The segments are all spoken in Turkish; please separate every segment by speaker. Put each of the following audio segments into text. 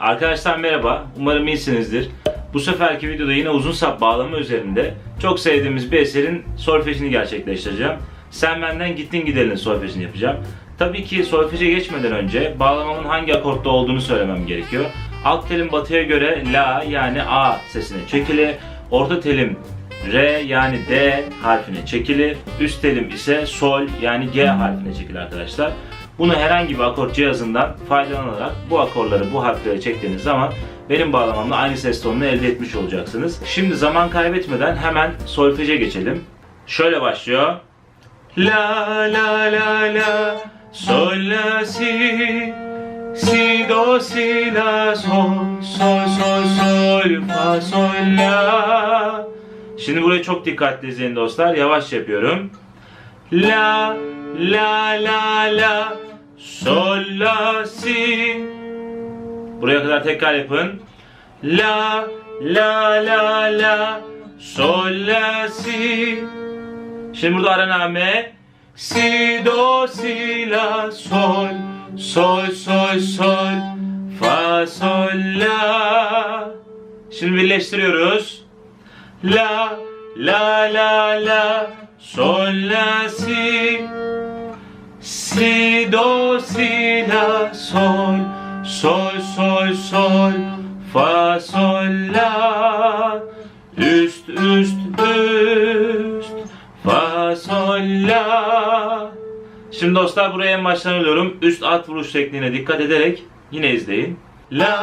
Speaker 1: Arkadaşlar merhaba, umarım iyisinizdir. Bu seferki videoda yine uzun sap bağlama üzerinde çok sevdiğimiz bir eserin solfejini gerçekleştireceğim. Sen benden gittin gidelim solfejini yapacağım. Tabii ki solfeje geçmeden önce bağlamamın hangi akortta olduğunu söylemem gerekiyor. Alt telim batıya göre la yani a sesine çekili, orta telim re yani d harfine çekili, üst telim ise sol yani g harfine çekili arkadaşlar. Bunu herhangi bir akort cihazından faydalanarak bu akorları bu harflere çektiğiniz zaman benim bağlamamla aynı ses tonunu elde etmiş olacaksınız. Şimdi zaman kaybetmeden hemen solfeje geçelim. Şöyle başlıyor. La la la la sol la si si do si la sol sol sol sol fa sol la Şimdi buraya çok dikkatli izleyin dostlar. Yavaş yapıyorum. La la la la sol la si Buraya kadar tekrar yapın. La la la la. Sol la si Şimdi burada araname. Si do si la sol. Sol sol sol. Fa sol la. Şimdi birleştiriyoruz. La la la la. Sol la si si do si la sol sol sol sol fa sol la üst üst üst fa sol la Şimdi dostlar buraya en baştan alıyorum. Üst alt vuruş tekniğine dikkat ederek yine izleyin. La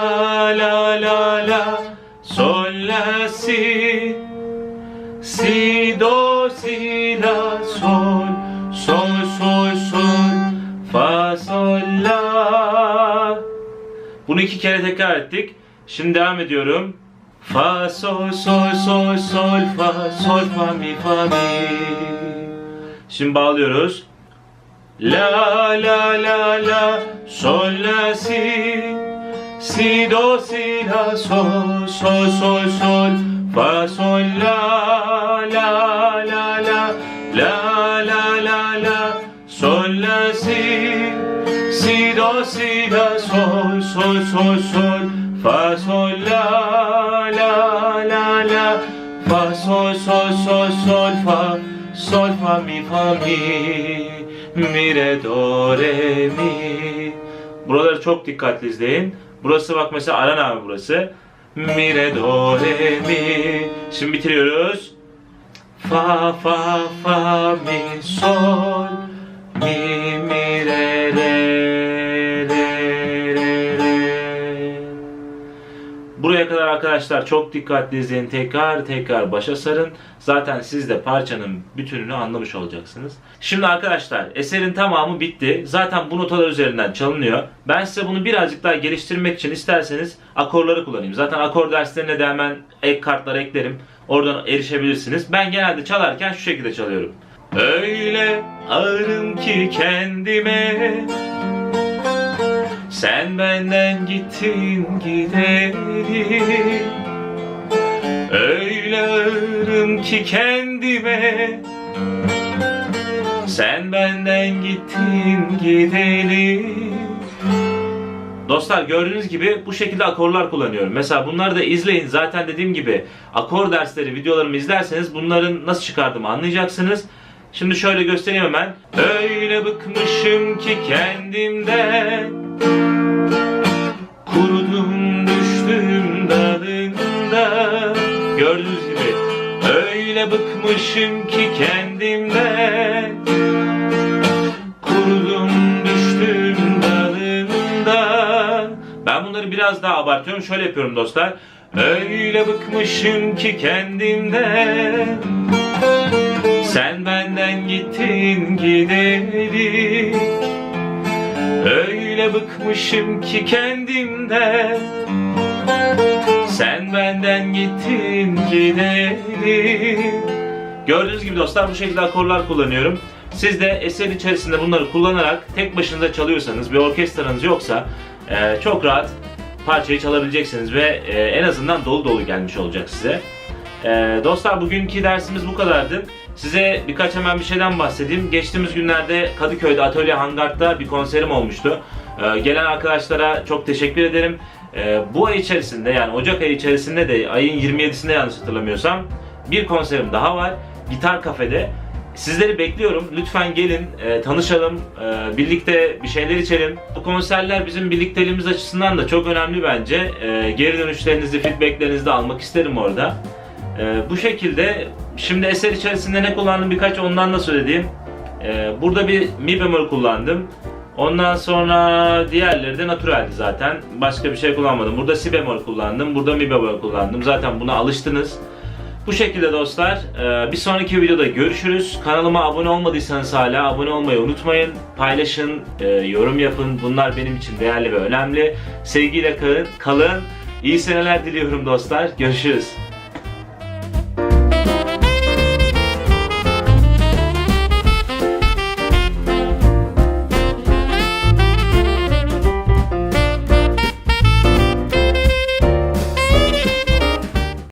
Speaker 1: la la la sol la si si do si la sol sol iki kere tekrar ettik. Şimdi devam ediyorum. Fa sol sol sol sol fa sol fa mi fa mi. Şimdi bağlıyoruz. La la la la sol la si si do si la sol sol sol sol fa sol la si la sol sol sol sol fa sol la la la la fa sol sol sol sol fa sol fa mi fa mi mi re do re mi Buraları çok dikkatli izleyin. Burası bak mesela Aran abi burası. Mi re do re mi. Şimdi bitiriyoruz. Fa fa fa mi sol Buraya kadar arkadaşlar çok dikkatli izleyin. Tekrar tekrar başa sarın. Zaten siz de parçanın bütününü anlamış olacaksınız. Şimdi arkadaşlar eserin tamamı bitti. Zaten bu notalar üzerinden çalınıyor. Ben size bunu birazcık daha geliştirmek için isterseniz akorları kullanayım. Zaten akor derslerine de hemen ek kartlar eklerim. Oradan erişebilirsiniz. Ben genelde çalarken şu şekilde çalıyorum. Öyle ağırım ki kendime sen benden gittin gideri Öyle ağırım ki kendime Sen benden gittin gideli Dostlar gördüğünüz gibi bu şekilde akorlar kullanıyorum. Mesela bunları da izleyin. Zaten dediğim gibi akor dersleri videolarımı izlerseniz bunların nasıl çıkardığımı anlayacaksınız. Şimdi şöyle göstereyim hemen. Öyle bıkmışım ki kendimden bıkmışım ki kendimden Kurudum düştüm dalında Ben bunları biraz daha abartıyorum şöyle yapıyorum dostlar. Öyle bıkmışım ki kendimden Sen benden gittin gideri Öyle bıkmışım ki kendimden Sen benden gittin gideri Gördüğünüz gibi dostlar bu şekilde akorlar kullanıyorum. Siz de eser içerisinde bunları kullanarak tek başınıza çalıyorsanız bir orkestranız yoksa e, çok rahat parçayı çalabileceksiniz ve e, en azından dolu dolu gelmiş olacak size. E, dostlar bugünkü dersimiz bu kadardı. Size birkaç hemen bir şeyden bahsedeyim. Geçtiğimiz günlerde Kadıköy'de Atölye Hangart'ta bir konserim olmuştu. Ee, gelen arkadaşlara çok teşekkür ederim. Ee, bu ay içerisinde yani Ocak ayı içerisinde de ayın 27'sinde yanlış hatırlamıyorsam bir konserim daha var. Gitar Kafede. Sizleri bekliyorum. Lütfen gelin, e, tanışalım, e, birlikte bir şeyler içelim. Bu konserler bizim birlikteliğimiz açısından da çok önemli bence. E, geri dönüşlerinizi, feedbacklerinizi de almak isterim orada. E, bu şekilde şimdi eser içerisinde ne kullandım birkaç ondan da söyleyeyim. E, burada bir mi bemol kullandım. Ondan sonra diğerleri de naturaldi zaten. Başka bir şey kullanmadım. Burada si bemol kullandım. Burada mi bemol kullandım. Zaten buna alıştınız. Bu şekilde dostlar. e, Bir sonraki videoda görüşürüz. Kanalıma abone olmadıysanız hala abone olmayı unutmayın. Paylaşın, e, yorum yapın. Bunlar benim için değerli ve önemli. Sevgiyle kalın. kalın. İyi seneler diliyorum dostlar. Görüşürüz.